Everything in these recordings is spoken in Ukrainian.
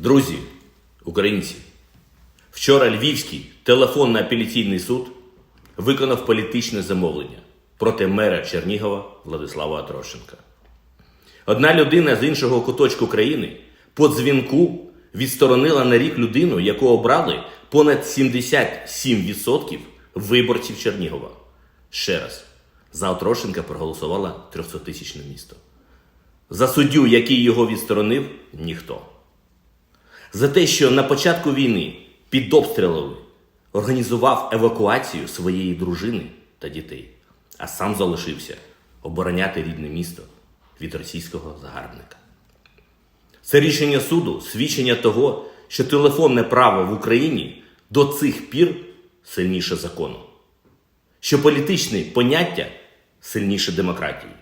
Друзі, українці, вчора Львівський телефонно-апеляційний суд виконав політичне замовлення проти мера Чернігова Владислава Атрошенка. Одна людина з іншого куточку країни по дзвінку відсторонила на рік людину, яку обрали понад 77% виборців Чернігова. Ще раз, за Атрошенка проголосувало 300-тисячне місто. За суддю, який його відсторонив, ніхто. За те, що на початку війни під обстрілами організував евакуацію своєї дружини та дітей, а сам залишився обороняти рідне місто від російського загарбника. Це рішення суду свідчення того, що телефонне право в Україні до цих пір сильніше закону, що політичні поняття сильніше демократії,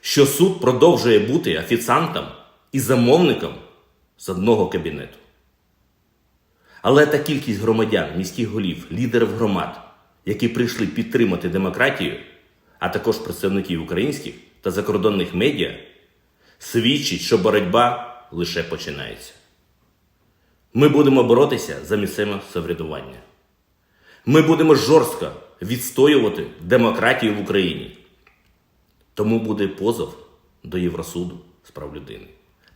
що суд продовжує бути офіціантом і замовником з одного кабінету. Але та кількість громадян, міських голів, лідерів громад, які прийшли підтримати демократію, а також представників українських та закордонних медіа, свідчить, що боротьба лише починається. Ми будемо боротися за місцеве самоврядування. Ми будемо жорстко відстоювати демократію в Україні. Тому буде позов до Євросуду з прав людини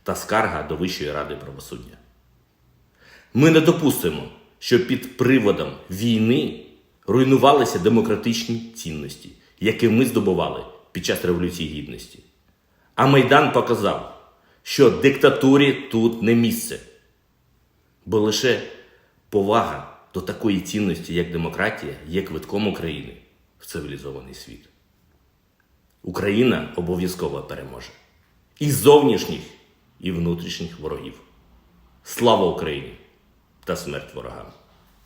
та скарга до Вищої ради правосуддя. Ми не допустимо, що під приводом війни руйнувалися демократичні цінності, які ми здобували під час Революції Гідності. А Майдан показав, що диктатурі тут не місце, бо лише повага до такої цінності, як демократія, є квитком України в цивілізований світ. Україна обов'язково переможе і зовнішніх, і внутрішніх ворогів. Слава Україні та смерть ворогам!